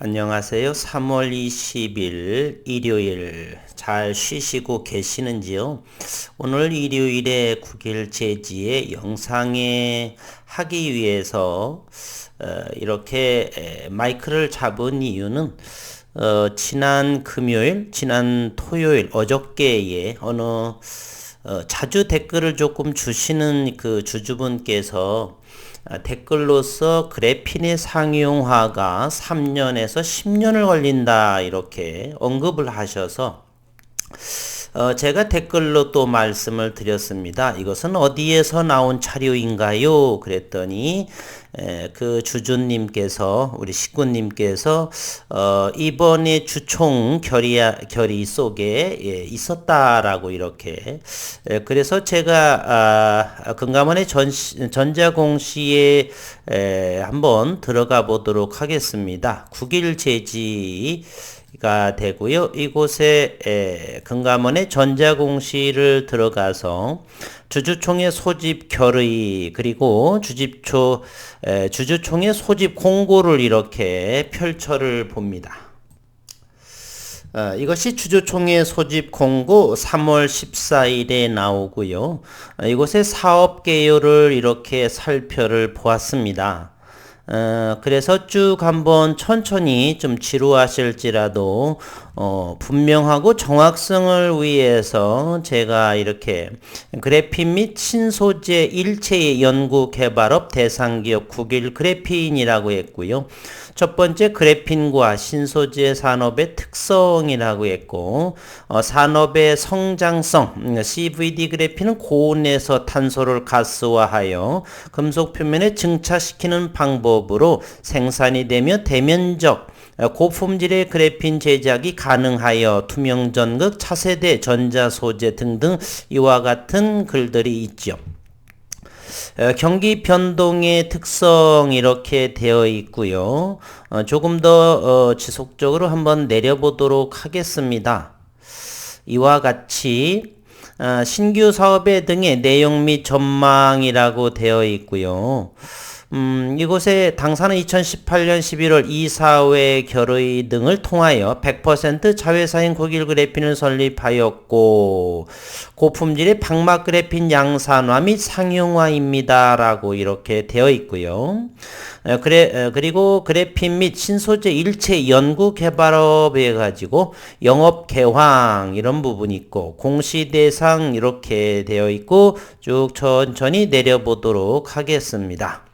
안녕하세요. 3월 20일 일요일 잘 쉬시고 계시는지요? 오늘 일요일에 9일 제지의 영상에 하기 위해서 어, 이렇게 마이크를 잡은 이유는 어, 지난 금요일, 지난 토요일, 어저께에 어느 어, 자주 댓글을 조금 주시는 그 주주분께서 아, 댓글로서 그래핀의 상용화가 3년에서 10년을 걸린다 이렇게 언급을 하셔서 어, 제가 댓글로 또 말씀을 드렸습니다. 이것은 어디에서 나온 자료인가요? 그랬더니 에, 그 주주님께서 우리 식구님께서 어, 이번에 주총 결의 결의 속에 예, 있었다라고 이렇게 에, 그래서 제가 아, 금감원의 전 전자공시에 에, 한번 들어가 보도록 하겠습니다. 9일 제지 가 되고요. 이곳에 에, 금감원의 전자공시를 들어가서 주주총회 소집 결의 그리고 주집초 에, 주주총회 소집 공고를 이렇게 펼쳐를 봅니다. 어, 이것이 주주총회 소집 공고 3월 14일에 나오고요. 어, 이곳에 사업 개요를 이렇게 살펴를 보았습니다. 어, 그래서 쭉 한번 천천히 좀 지루하실지라도 어, 분명하고 정확성을 위해서 제가 이렇게 그래핀 및 신소재 일체의 연구 개발업 대상기업 국일 그래핀이라고 했고요. 첫 번째 그래핀과 신소재 산업의 특성이라고 했고 어, 산업의 성장성 음, CVD 그래핀은 고온에서 탄소를 가스화하여 금속 표면에 증차시키는 방법으로 생산이 되며 대면적 어, 고품질의 그래핀 제작이 가능하여 투명 전극, 차세대 전자 소재 등등 이와 같은 글들이 있죠. 어, 경기 변동의 특성 이렇게 되어 있고요. 어, 조금 더 지속적으로 한번 내려보도록 하겠습니다. 이와 같이 신규 사업의 등의 내용 및 전망이라고 되어 있고요. 음, 이곳에 당사는 2018년 11월 이사회 결의 등을 통하여 100% 자회사인 국일 그래핀을 설립하였고 고품질의 방막 그래핀 양산화 및 상용화입니다라고 이렇게 되어 있고요. 그래, 그리고 그래핀 및 신소재 일체 연구 개발업에 가지고 영업 개황 이런 부분이 있고 공시 대상 이렇게 되어 있고 쭉 천천히 내려보도록 하겠습니다.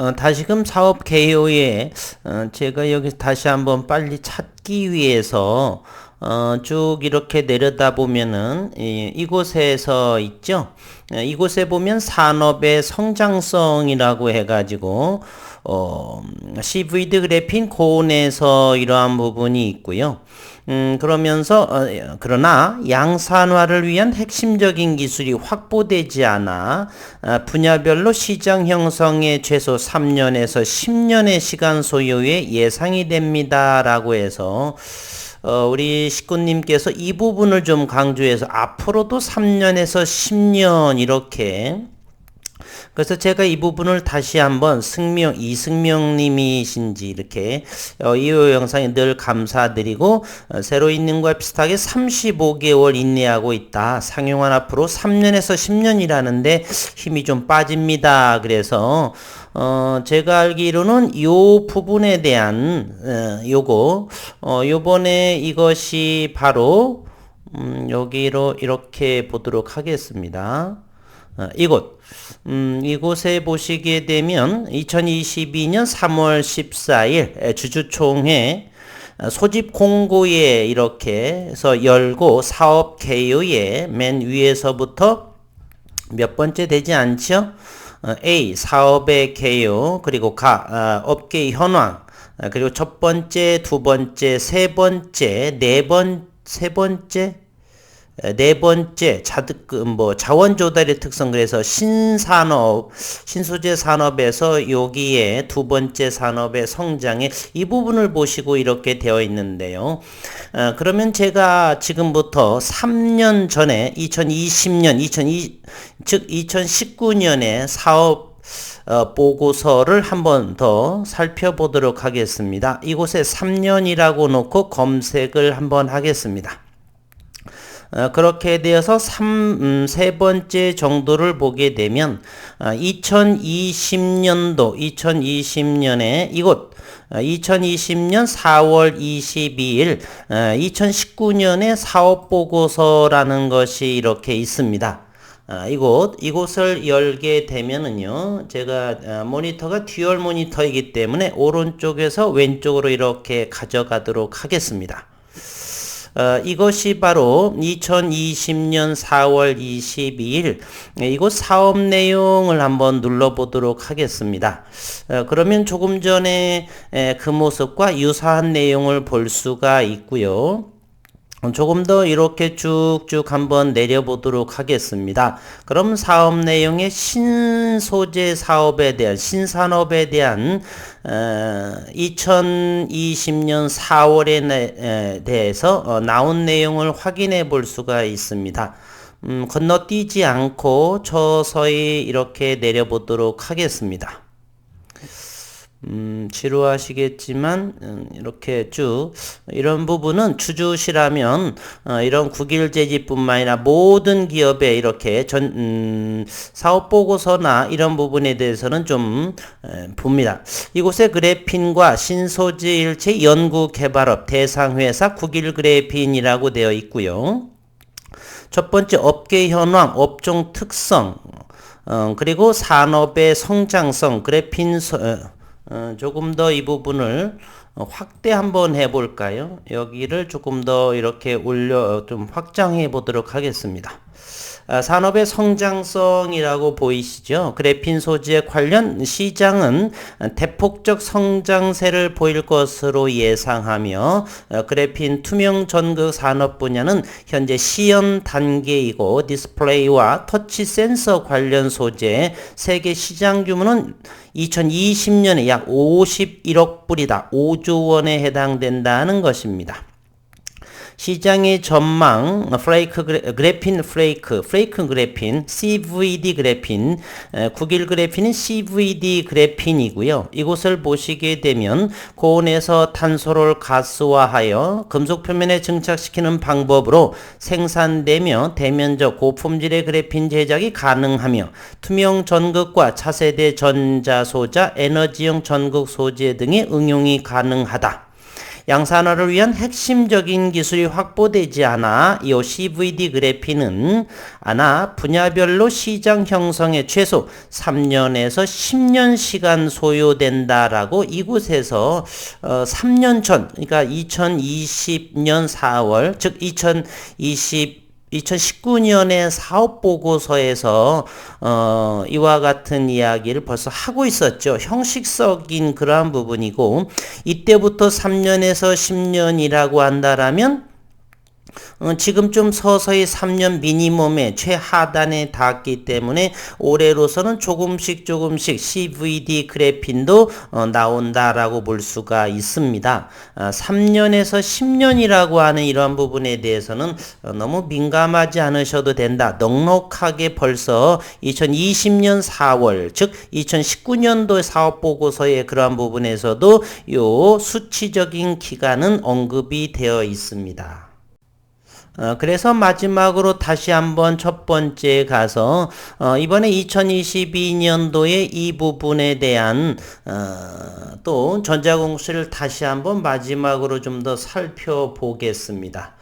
어, 다시금 사업 개요에 어, 제가 여기 다시 한번 빨리 찾기 위해서 어, 쭉 이렇게 내려다 보면은 이, 이곳에서 있죠. 어, 이곳에 보면 산업의 성장성이라고 해가지고 어, CVD 그래핀 고온에서 이러한 부분이 있고요. 음, 그러면서 어, 그러나 양산화를 위한 핵심적인 기술이 확보되지 않아 어, 분야별로 시장 형성에 최소 3년에서 10년의 시간 소요에 예상이 됩니다라고 해서 어, 우리 식구님께서 이 부분을 좀 강조해서 앞으로도 3년에서 10년 이렇게 그래서 제가 이 부분을 다시 한번 승명, 이승명 님이신지 이렇게 어, 이 영상에 늘 감사드리고 어, 새로 있는 것과 비슷하게 35개월 인내하고 있다. 상용한 앞으로 3년에서 10년이라는데 힘이 좀 빠집니다. 그래서 어, 제가 알기로는 요 부분에 대한 어, 요거 어, 요번에 이것이 바로 음, 여기로 이렇게 보도록 하겠습니다. 어, 이곳 음, 이곳에 보시게 되면 2022년 3월 14일 주주총회 소집 공고에 이렇게 해서 열고 사업 개요의 맨 위에서부터 몇 번째 되지 않죠? 어, A 사업의 개요 그리고 가 어, 업계 현황 그리고 첫 번째, 두 번째, 세 번째, 네 번, 세 번째, 네 번째 자득 그뭐 자원 조달의 특성 그래서 신산업 신소재 산업에서 여기에 두 번째 산업의 성장에 이 부분을 보시고 이렇게 되어 있는데요. 어, 그러면 제가 지금부터 3년 전에 2020년 2020, 즉 2019년에 사업 어, 보고서를 한번 더 살펴보도록 하겠습니다. 이곳에 3년이라고 놓고 검색을 한번 하겠습니다. 어, 그렇게 되어서 3, 음, 세 번째 정도를 보게 되면 어, 2020년도 2020년에 이곳 2020년 4월 22일 2019년의 사업 보고서라는 것이 이렇게 있습니다. 아, 이곳 이곳을 열게 되면은요 제가 아, 모니터가 듀얼 모니터이기 때문에 오른쪽에서 왼쪽으로 이렇게 가져가도록 하겠습니다. 어, 이것이 바로 2020년 4월 22일 이곳 사업 내용을 한번 눌러보도록 하겠습니다. 어, 그러면 조금 전에 에, 그 모습과 유사한 내용을 볼 수가 있고요. 조금 더 이렇게 쭉쭉 한번 내려보도록 하겠습니다. 그럼 사업 내용의 신소재 사업에 대한 신산업에 대한 어, 2020년 4월에 대해서 어, 나온 내용을 확인해 볼 수가 있습니다. 음, 건너뛰지 않고 서서히 이렇게 내려보도록 하겠습니다. 음, 지루하시겠지만 음, 이렇게 쭉 이런 부분은 추주시라면 어, 이런 국일 재지뿐만 아니라 모든 기업에 이렇게 전 음, 사업 보고서나 이런 부분에 대해서는 좀 에, 봅니다. 이곳에 그래핀과 신소재 일체 연구 개발업 대상 회사 국일 그래핀이라고 되어 있고요. 첫 번째 업계 현황, 업종 특성, 어, 그리고 산업의 성장성, 그래핀 서, 어, 어, 조금 더 이 부분을 확대 한번 해볼까요? 여기를 조금 더 이렇게 올려 좀 확장해 보도록 하겠습니다. 아, 산업의 성장성이라고 보이시죠? 그래핀 소재 관련 시장은 대폭적 성장세를 보일 것으로 예상하며 어, 그래핀 투명 전극 산업 분야는 현재 시연 단계이고 디스플레이와 터치 센서 관련 소재 세계 시장 규모는 2020년에 약 51억 불이다. 5조 원에 해당된다는 것입니다. 시장의 전망, 프레이크 그래 핀 프레이크, 프레이크 그래핀, CVD 그래핀, 국일 그래핀은 CVD 그래핀이고요. 이곳을 보시게 되면 고온에서 탄소를 가스화하여 금속 표면에 증착시키는 방법으로 생산되며 대면적 고품질의 그래핀 제작이 가능하며 투명 전극과 차세대 전자 소자, 에너지용 전극 소재 등의 응용이 가능하다. 양산화를 위한 핵심적인 기술이 확보되지 않아 이 CVD 그래피는 아나 분야별로 시장 형성에 최소 3년에서 10년 시간 소요된다라고 이곳에서 어 3년 전 그러니까 2020년 4월 즉2020 2019년의 사업 보고서에서 어, 이와 같은 이야기를 벌써 하고 있었죠. 형식적인 그러한 부분이고 이때부터 3년에서 10년이라고 한다라면 어, 지금 좀 서서히 3년 미니멈의 최하단에 닿기 때문에 올해로서는 조금씩 조금씩 CVD 그래핀도 어, 나온다라고 볼 수가 있습니다. 아, 3년에서 10년이라고 하는 이러한 부분에 대해서는 어, 너무 민감하지 않으셔도 된다. 넉넉하게 벌써 2020년 4월 즉 2019년도 사업 보고서의 그러한 부분에서도 요 수치적인 기간은 언급이 되어 있습니다. 어, 그래서 마지막으로 다시 한번 첫 번째 가서 어, 이번에 2022년도에 이 부분에 대한 어, 또 전자공시를 다시 한번 마지막으로 좀 더 살펴보겠습니다.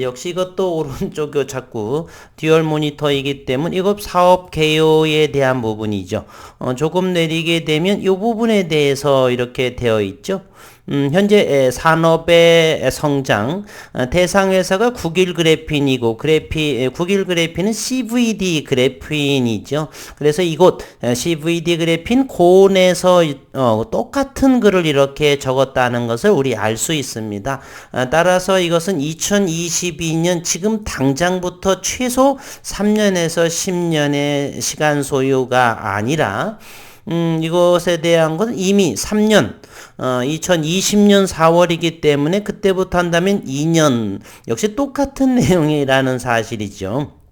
역시 이것도 오른쪽이 자꾸 듀얼 모니터이기 때문에 이것 사업 개요에 대한 부분이죠. 어, 조금 내리게 되면 이 부분에 대해서 이렇게 되어 있죠. 음, 현재 산업의 성장 어, 대상 회사가 국일 그래핀이고 그래피 국일 그래핀은 CVD 그래핀이죠. 그래서 이곳 CVD 그래핀 고온에서 어, 똑같은 글을 이렇게 적었다는 것을 우리 알 수 있습니다. 어, 따라서 이것은 2022년 지금 당장부터 최소 3년에서 10년의 시간 소요가 아니라 음, 이것에 대한 것은 이미 3년, 어, 2020년 4월이기 때문에 그때부터 한다면 2년, 역시 똑같은 내용이라는 사실이죠.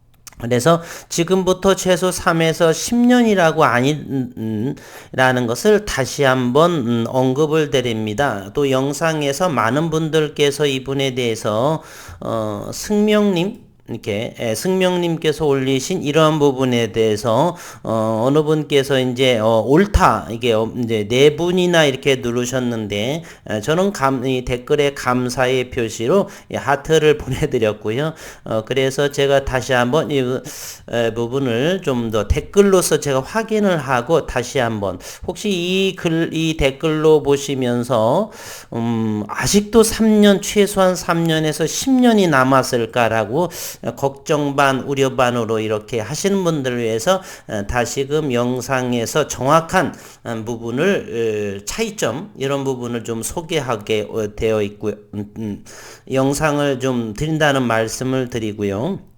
그래서 지금부터 최소 3에서 10년이라고 아니라는 것을 다시 한번 음, 언급을 드립니다. 또 영상에서 많은 분들께서 이분에 대해서 어, 승명님 이렇게 예, 승명님께서 올리신 이러한 부분에 대해서 어, 어느 분께서 이제 어, 옳다 이게 어, 이제 네 분이나 이렇게 누르셨는데 에, 저는 감, 이 댓글에 감사의 표시로 이 하트를 보내드렸고요. 어, 그래서 제가 다시 한번 이 에, 부분을 좀 더 댓글로서 제가 확인을 하고 다시 한번 혹시 이 글 이 댓글로 보시면서 음, 아직도 3년 최소한 3년에서 10년이 남았을까라고 걱정 반 우려 반으로 이렇게 하시는 분들을 위해서 어, 다시금 영상에서 정확한 어, 부분을 어, 차이점 이런 부분을 좀 소개하게 되어 있고요. 음, 음, 영상을 좀 드린다는 말씀을 드리고요.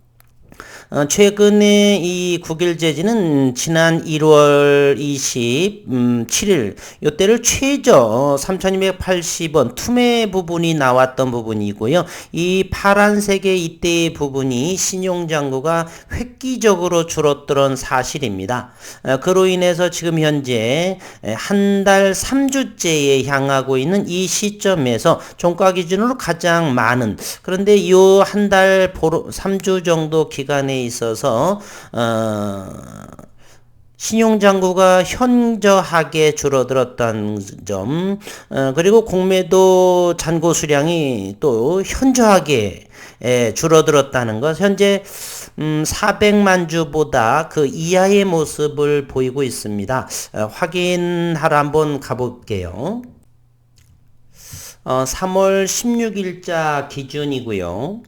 어, 최근에 이 국일제지는 지난 1월 27일 요때를 최저 3280원 투매 부분이 나왔던 부분이고요. 이 파란색의 이때의 부분이 신용장구가 획기적으로 줄었던 사실입니다. 어, 그로 인해서 지금 현재 한 달 3주째에 향하고 있는 이 시점에서 종가 기준으로 가장 많은 그런데 요한달 3주 정도 기간 에 있어서 어, 신용장구가 현저하게 줄어들었다는 점, 어, 그리고 공매도 잔고 수량이 또 현저하게 예, 줄어들었다는 것, 현재 음, 400만 주보다 그 이하의 모습을 보이고 있습니다. 어, 확인하러 한번 가볼게요. 어, 3월 16일자 기준이고요.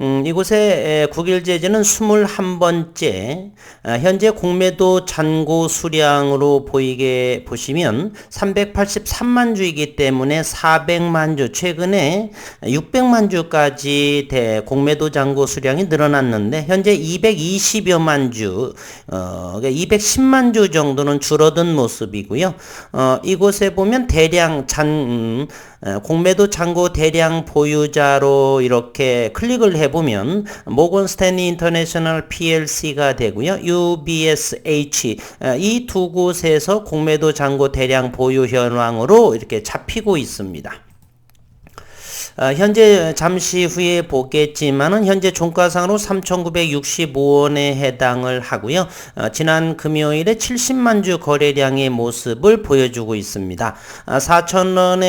음, 이곳에 국일제재는 21번째 아, 현재 공매도 잔고 수량으로 보이게 보시면 383만 주이기 때문에 400만 주 최근에 600만 주까지 대 공매도 잔고 수량이 늘어났는데 현재 220여만 주 어, 210만 그러니까 주 정도는 줄어든 모습이고요. 어, 이곳에 보면 대량 잔 음, 공매도 잔고 대량 보유자로 이렇게 클릭을 해보면 모건 스탠리 인터내셔널 PLC가 되고요. UBSH 이 두 곳에서 공매도 잔고 대량 보유 현황으로 이렇게 잡히고 있습니다. 어, 현재 잠시 후에 보겠지만은 현재 종가상으로 3,965원에 해당을 하고요. 어, 지난 금요일에 70만 주 거래량의 모습을 보여주고 있습니다. 4,000원의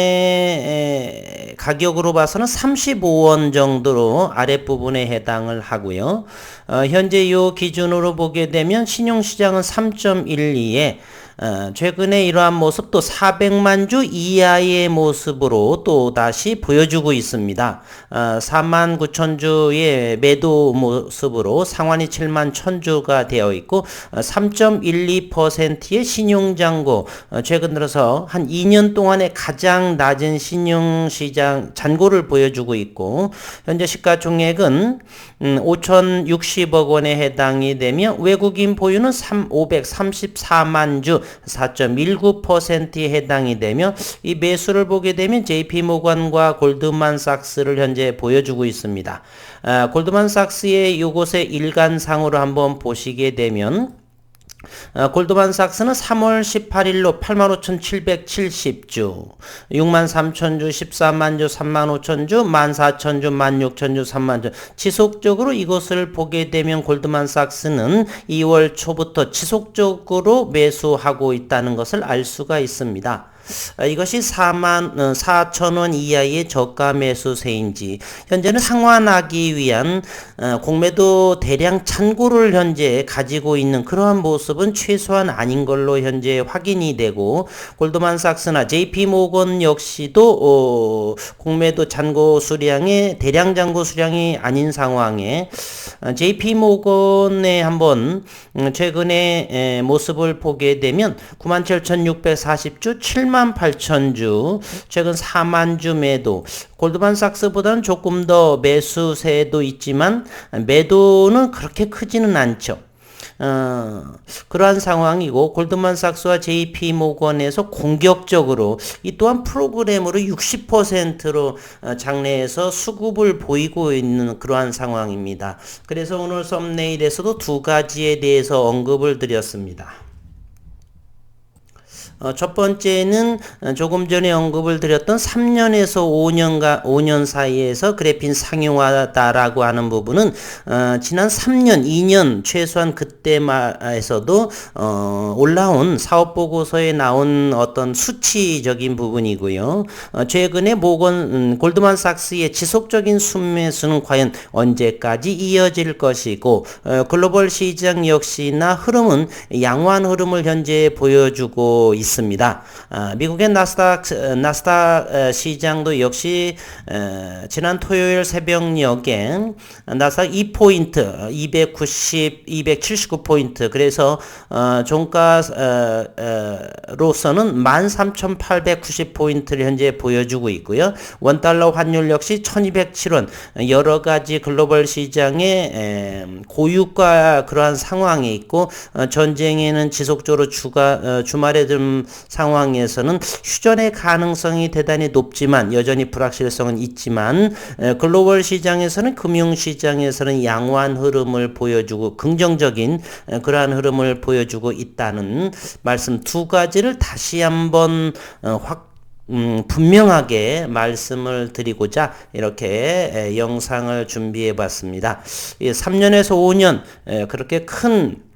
아, 가격으로 봐서는 35원 정도로 아랫부분에 해당을 하고요. 어, 현재 이 기준으로 보게 되면 신용시장은 3.12에 어, 최근에 이러한 모습도 400만 주 이하의 모습으로 또 다시 보여주고 있습니다. 어, 4만 9천 주의 매도 모습으로 상환이 7만 1천 주가 되어 있고 어, 3.12%의 신용잔고 어, 최근 들어서 한 2년 동안에 가장 낮은 신용시장 잔고를 보여주고 있고 현재 시가총액은 음, 5,060억 원에 해당이 되며 외국인 보유는 3, 534만 주 4.19%에 해당이 되며 이 매수를 보게 되면 JP 모건과 골드만삭스를 현재 보여주고 있습니다. 아, 골드만삭스의 이곳의 일간상으로 한번 보시게 되면 어, 골드만삭스는 3월 18일로 85,770주, 63,000주, 140,000주, 35,000주, 14,000주, 16,000주, 3만주 지속적으로 이것을 보게 되면 골드만삭스는 2월 초부터 지속적으로 매수하고 있다는 것을 알 수가 있습니다. 아, 이것이 4만 4천 어, 원 이하의 저가 매수세인지 현재는 상환하기 위한 어, 공매도 대량 찬고를 현재 가지고 있는 그러한 모습은 최소한 아닌 걸로 현재 확인이 되고 골드만삭스나 JP모건 역시도 어, 공매도 잔고 수량의 대량 잔고 수량이 아닌 상황에 JP모건의 한번 음, 최근에 모습을 보게 되면 97,640주 7만 7만 8천 주, 최근 4만 주 매도. 골드만삭스보다는 조금 더 매수세도 있지만 매도는 그렇게 크지는 않죠. 어, 그러한 상황이고 골드만삭스와 JP 모건에서 공격적으로 이 또한 프로그램으로 60%로 어, 장래에서 수급을 보이고 있는 그러한 상황입니다. 그래서 오늘 썸네일에서도 두 가지에 대해서 언급을 드렸습니다. 어, 첫 번째는 어, 조금 전에 언급을 드렸던 3년에서 5년가 5년 사이에서 그래핀 상용화다라고 하는 부분은 어, 지난 3년, 2년 최소한 그때에서도 어, 올라온 사업 보고서에 나온 어떤 수치적인 부분이고요. 어, 최근에 모건 음, 골드만삭스의 지속적인 순매수는 과연 언제까지 이어질 것이고 어, 글로벌 시장 역시나 흐름은 양호한 흐름을 현재 보여주고 있습니다. 있습니다. 아, 미국의 나스닥 나스닥 시장도 역시 지난 토요일 새벽녘에 나스닥 2포인트 290 279 포인트 그래서 어, 종가로서는 13,890 포인트를 현재 보여주고 있고요. 원 달러 환율 역시 1,207원 여러 가지 글로벌 시장에 고유가 그러한 상황이 있고 어, 전쟁에는 지속적으로 주가 어, 주말에 좀 상황에서는 휴전의 가능성이 대단히 높지만 여전히 불확실성은 있지만 글로벌 시장에서는 금융 시장에서는 양호한 흐름을 보여주고 긍정적인 그러한 흐름을 보여주고 있다는 말씀 두 가지를 다시 한번 어, 확 음, 분명하게 말씀을 드리고자 이렇게 영상을 준비해 봤습니다. 3년에서 5년 그렇게 큰 어,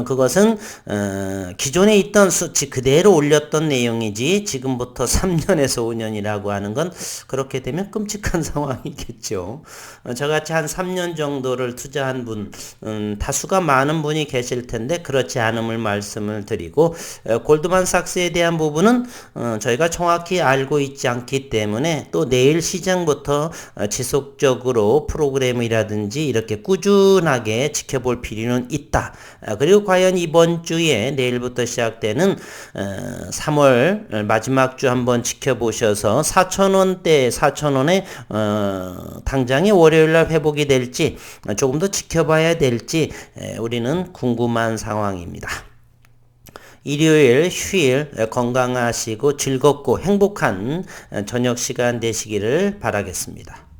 그것은 어, 기존에 있던 수치 그대로 올렸던 내용이지 지금부터 3년에서 5년이라고 하는 건 그렇게 되면 끔찍한 상황이겠죠. 어, 저같이 한 3년 정도를 투자한 분 음, 다수가 많은 분이 계실 텐데 그렇지 않음을 말씀을 드리고 어, 골드만삭스에 대한 부분은 어, 저희가 정확히 알고 있지 않기 때문에 또 내일 시장부터 어, 지속적으로 프로그램이라든지 이렇게 꾸준하게 지켜볼 필요는 있다. 어, 그리고 과연 이번 주에 내일부터 시작되는 3월 어, 마지막 주 한번 지켜보셔서 4천원대 4천원에 어, 당장에 월요일 날 회복이 될지 조금 더 지켜봐야 될지 우리는 궁금한 상황입니다. 일요일 휴일 건강하시고 즐겁고 행복한 저녁 시간 되시기를 바라겠습니다.